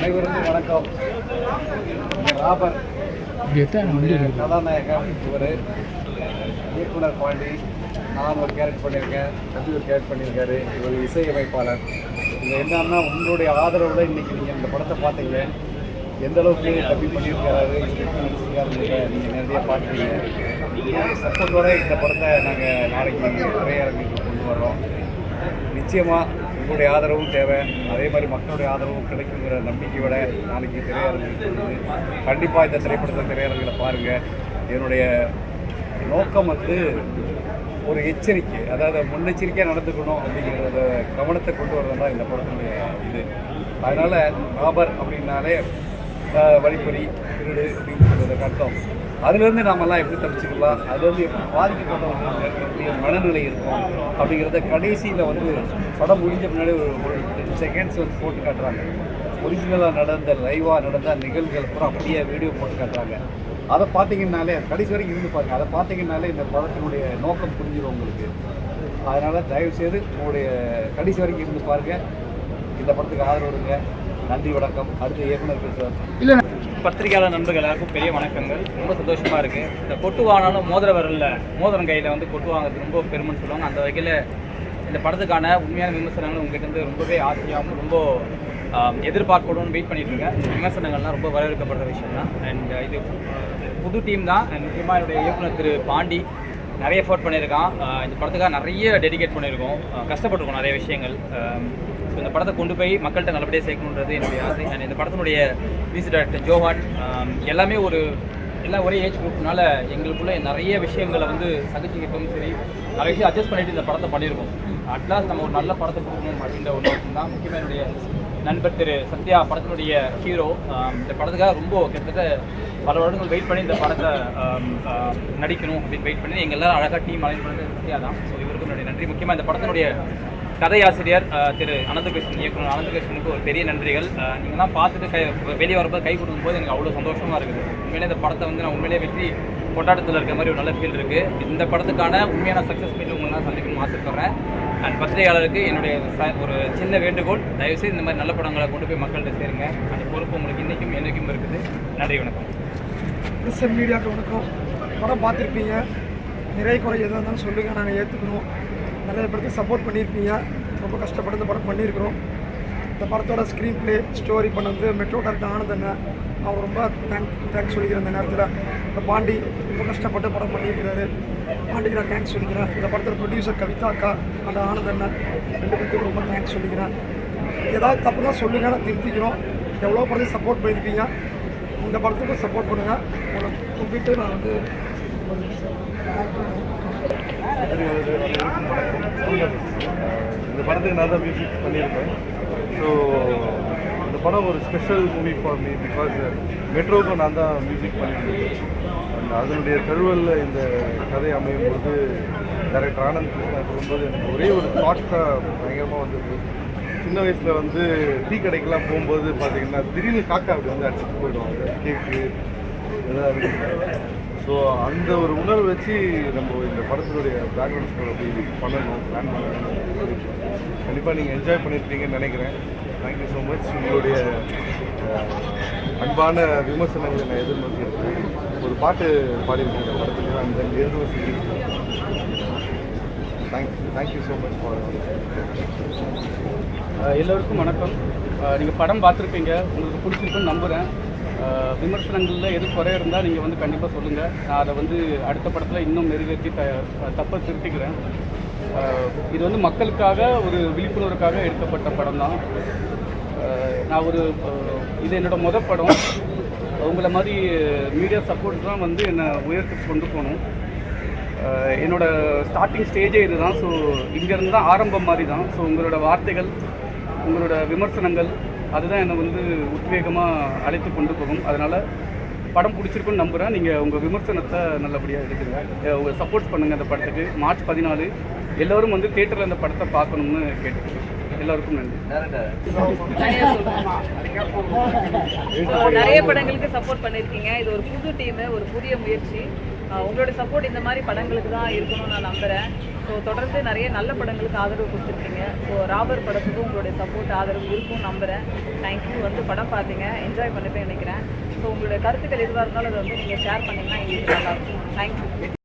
அனைவருக்கும் வணக்கம். ராபர் கதாநாயகன் இவர் இயக்குனர் பாண்டி. நான் ஒரு கேரக்ட் பண்ணியிருக்கேன். தம்பி ஒரு கேரக்ட் பண்ணியிருக்காரு. இவர் இசையமைப்பாளர். இது என்னன்னா உங்களுடைய ஆதரவோட இன்னைக்கு நீங்கள் இந்த படத்தை பார்த்தீங்க எந்த அளவுக்கு தம்பி பண்ணியிருக்காரு நீங்கள் நேரடியாக பார்க்குறீங்க. சப்போர்ட்டோட இந்த படத்தை நாங்கள் நாளைக்கு திரையரங்குக்கு கொண்டு வர்றோம். நிச்சயமாக உங்களுடைய ஆதரவும் தேவை. அதே மாதிரி மக்களுடைய ஆதரவும் கிடைக்குங்கிற நம்பிக்கையோட நாளைக்கு திரையரங்கு கண்டிப்பாக இந்த திரைப்படத்தை திரையரங்கில் பாருங்கள் என்னுடைய நோக்கம் வந்து ஒரு எச்சரிக்கை அதாவது முன்னெச்சரிக்கையாக நடந்துக்கணும் அப்படிங்கிறத கவனத்தை கொண்டு வரது தான் இந்த படத்தினுடைய இது. அதனால் ராபர் அப்படின்னாலே ஆஹ், வழிப்பறி திருடு அப்படின்னு சொல்கிறதுக்கு அர்த்தம். அதுலேருந்து நாமெல்லாம் எப்படி தப்பிச்சுக்கலாம்? அதுலேருந்து எப்படி பாதிக்கப்பட்டவங்களுக்கு எப்படி மனநிலை இருக்கும் அப்படிங்கிறத கடைசியில் வந்து படம் முடிஞ்ச முன்னாடி ஒரு டென் செகண்ட்ஸ் வந்து போட்டு காட்டுறாங்க. ஒரிஜினலாக நடந்த லைவாக நடந்த நிகழ்வுகள் பூரா அப்படியே வீடியோ போட்டு காட்டுறாங்க. அதை பார்த்தீங்கன்னாலே கடைசி வரைக்கும் இருந்து பாருங்க. அதை பார்த்தீங்கன்னாலே இந்த படத்தினுடைய நோக்கம் புரிஞ்சிடும் உங்களுக்கு. அதனால் தயவுசெய்து உங்களுடைய கடைசி வரைக்கும் இருந்து பாருங்கள் இந்த படத்துக்கு ஆதரவு கொடுங்க. நன்றி வணக்கம். அடுத்த இயக்குனர் பேசுவார். பத்திரிகையாளர் நண்பர்கள் எல்லாருக்கும் பெரிய வணக்கங்கள். ரொம்ப சந்தோஷமாக இருக்குது இந்த கொட்டு வாங்கினாலும் மோதிர வரல மோதிரம் கையில் வந்து கொட்டு வாங்குறது ரொம்ப பெருமைன்னு சொல்லுவாங்க. அந்த வகையில் இந்த படத்துக்கான உண்மையான விமர்சனங்கள் உங்ககிட்ட இருந்து ரொம்பவே ஆசையாகவும் ரொம்ப எதிர்பார்க்கணும்னு வெயிட் பண்ணிட்டு இருக்கேன். விமர்சனங்கள்லாம் ரொம்ப வரவேற்கப்படுற விஷயம் தான் அண்ட் இது புது டீம் தான். அண்ட் முக்கியமாக என்னுடைய இயக்குனர் திரு பாண்டி நிறைய எஃபோர்ட் பண்ணியிருக்கான். இந்த படத்துக்காக நிறைய டெடிகேட் பண்ணியிருக்கோம். கஷ்டப்பட்டிருக்கோம் நிறைய விஷயங்கள். ஸோ இந்த படத்தை கொண்டு போய் மக்கள்கிட்ட நல்லபடியாக சேர்க்கணுன்றது என்னுடைய ஆசை. அண்ட் இந்த படத்தினுடைய மியூசிக் டைரக்டர் ஜோஹான் um, எல்லாமே ஒரு எல்லாம் ஒரே ஏஜ் குரூப்னால எங்களுக்குள்ள நிறைய விஷயங்களை வந்து சகிச்சுக்கிட்டும் சரி நிறைய விஷயம் அட்ஜஸ்ட் பண்ணிட்டு இந்த படத்தை பண்ணியிருக்கோம். அட்லாஸ்ட் நம்ம ஒரு நல்ல படத்தை கொடுக்கணும் அப்படின்ற ஒரு நோக்கம் தான் முக்கியமாக என்னுடைய நண்பர் திரு சத்யா படத்தினுடைய ஹீரோ um, இந்த படத்துக்காக ரொம்ப கிட்டத்தட்ட பல வருடங்கள் வெயிட் பண்ணி இந்த படத்தை um, நடிக்கணும் அப்படின்னு வெயிட் பண்ணி எங்கள் எல்லாரும் அழகாக டீம் அலைன் பண்ணுறது சத்யா தான் ஸோ இவருக்கு என்னுடைய நன்றி. முக்கியமாக இந்த படத்தினுடைய கதையாசிரியர் திரு அனந்தகிருஷ்ணன் இயக்குனர் அனந்தகிருஷ்ணனுக்கு ஒரு பெரிய நன்றிகள். நீங்கள் தான் பார்த்துட்டு கை வெளியே வரப்போ கை கொடுக்கும்போது எனக்கு அவ்வளோ சந்தோஷமாக இருக்குது. உண்மையிலே இந்த படத்தை வந்து நான் உண்மையிலே வெற்றி கொண்டாட்டத்தில் இருக்க மாதிரி ஒரு நல்ல ஃபீல் இருக்குது இந்த படத்துக்கான உண்மையான சக்ஸஸ் ஃபீல் உங்களை தான் சந்திக்கணும்னு ஆசைப்படுறேன். அண்ட் பத்திரிகையாளருக்கு என்னுடைய ஒரு சின்ன வேண்டுகோள் தயவுசெய்து இந்த மாதிரி நல்ல படங்களை கொண்டு போய் மக்கள்கிட்ட சேருங்க. அந்த பொறுப்பு உங்களுக்கு இன்றைக்கும் என்றைக்கும் இருக்குது. நன்றி வணக்கம். கிறிஸ்டன் மீடியாவுக்கு வணக்கம். படம் பார்த்துருப்பீங்க. நிறைய குறை எதாக இருந்தாலும் சொல்லுங்கள் நாங்கள் ஏற்றுக்கணும் நிறைய படத்தை சப்போர்ட் பண்ணியிருப்பீங்க ரொம்ப கஷ்டப்பட்டு இந்த படம் பண்ணியிருக்கிறோம். இந்த படத்தோட ஸ்க்ரீன் ப்ளே ஸ்டோரி பண்ணது மெட்ரோ டேரக்டர் என்ன அவர் ரொம்ப தேங்க் தேங்க்ஸ் சொல்லிக்கிறேன் இந்த நேரத்தில். இந்த பாண்டி ரொம்ப கஷ்டப்பட்டு படம் பண்ணியிருக்கிறாரு. பாண்டிக்கு நான் தேங்க்ஸ் சொல்லிக்கிறேன். இந்த படத்தோட ப்ரொடியூசர் கவிதா அக்கா அந்த ஆனந்தண்ணன் ரெண்டு பேருக்கும் ரொம்ப தேங்க்ஸ் சொல்லிக்கிறேன். ஏதாவது தப்பு தான் சொல்லுங்கள் நான் திருத்திக்கிறோம். எவ்வளோ படத்தையும் சப்போர்ட் பண்ணியிருக்கீங்க. இந்த படத்துக்கும் சப்போர்ட் பண்ணுங்கள் உங்களை கூப்பிட்டு நான் வந்து இந்த படத்துக்கு நான் தான் மியூசிக் பண்ணியிருக்கேன். ஸோ இந்த படம் ஒரு special movie for me because மெட்ரோவுக்கும் நான் தான் மியூசிக் பண்ணியிருக்கேன். அதனுடைய தழுவலில் இந்த கதை அமையும் போது டேரக்டர் ஆனந்த் கிருஷ்ணா சொல்லும்போது எனக்கு ஒரே ஒரு தாட் தான் பயங்கரமாக வந்தது சின்ன வயசில் வந்து டீ கடைக்கெல்லாம் போகும்போது பார்த்தீங்கன்னா திடீர்னு காக்கா அப்படி வந்து அடிச்சுட்டு போயிடுவாங்க. கேக்கு இதெல்லாம் ஸோ அந்த ஒரு உணர்வு வச்சு நம்ம இந்த படத்தினுடைய பேக்ரவுண்ட் ஸ்கோர் அப்படி பண்ணணும் பிளான் பண்ணணும். கண்டிப்பாக நீங்கள் என்ஜாய் பண்ணியிருப்பீங்கன்னு நினைக்கிறேன். தேங்க்யூ ஸோ மச் உங்களுடைய அன்பான விமர்சனங்களை நான் எதிர்நோக்கியிருக்கேன் ஒரு பாட்டு பாடியிருக்கேன் இந்த படத்துக்கு. அந்த எழுதுவசி thank you thank you so much for எல்லோருக்கும் வணக்கம். நீங்கள் படம் பார்த்துருப்பீங்க. உங்களுக்கு பிடிச்சிருக்குன்னு நம்புகிறேன் விமர்சனங்களில் எது குறை இருந்தால் நீங்கள் வந்து கண்டிப்பாக சொல்லுங்கள் நான் அதை வந்து அடுத்த படத்தில் இன்னும் மெருகேற்றி த தப்பை திருத்திக்கிறேன். இது வந்து மக்களுக்காக ஒரு விழிப்புணர்வுக்காக எடுக்கப்பட்ட படம் தான். நான் ஒரு இது என்னோடய முத படம். உங்களை மாதிரி மீடியா சப்போர்ட் தான் வந்து என்னை உயரத்துக்கு கொண்டு போகணும். என்னோடய ஸ்டார்டிங் ஸ்டேஜே இதுதான். ஸோ இங்கேருந்து தான் ஆரம்பம் மாதிரி தான். ஸோ உங்களோட வார்த்தைகள் உங்களோட விமர்சனங்கள் அதுதான் என்னை வந்து உத்வேகமாக அழைத்து கொண்டு போகும். அதனால் படம் பிடிச்சிருக்குன்னு நம்புகிறேன் நீங்கள் உங்கள் விமர்சனத்தை நல்லபடியாக எடுக்கிறீங்க உங்கள் சப்போர்ட் பண்ணுங்கள் அந்த படத்துக்கு. மார்ச் பதினாலு. எல்லோரும் வந்து தேட்டரில் அந்த படத்தை பார்க்கணும்னு கேட்டுக்கிறேன் எல்லாருக்கும் நன்றி. நிறைய படங்களுக்கு சப்போர்ட் பண்ணியிருக்கீங்க இது ஒரு புது டீமு ஒரு புதிய முயற்சி. உங்களோட சப்போர்ட் இந்த மாதிரி படங்களுக்கு தான் இருக்கணும்னு நான் நம்புகிறேன் ஸோ தொடர்ந்து நிறைய நல்ல படங்களுக்கு ஆதரவு கொடுத்துருக்கீங்க. ஸோ ராபர் படத்துக்கும் உங்களுடைய சப்போர்ட் ஆதரவு இருக்கும் நம்புகிறேன் தேங்க்யூ வந்து படம் பார்த்தீங்க என்ஜாய் பண்ணிப்பேன் நினைக்கிறேன். ஸோ உங்களுடைய கருத்துக்கள் எதுவாக இருந்தாலும் அதை வந்து நீங்கள் ஷேர் பண்ணிங்கன்னா எங்களுக்கு நல்லாயிருக்கும் தேங்க்யூ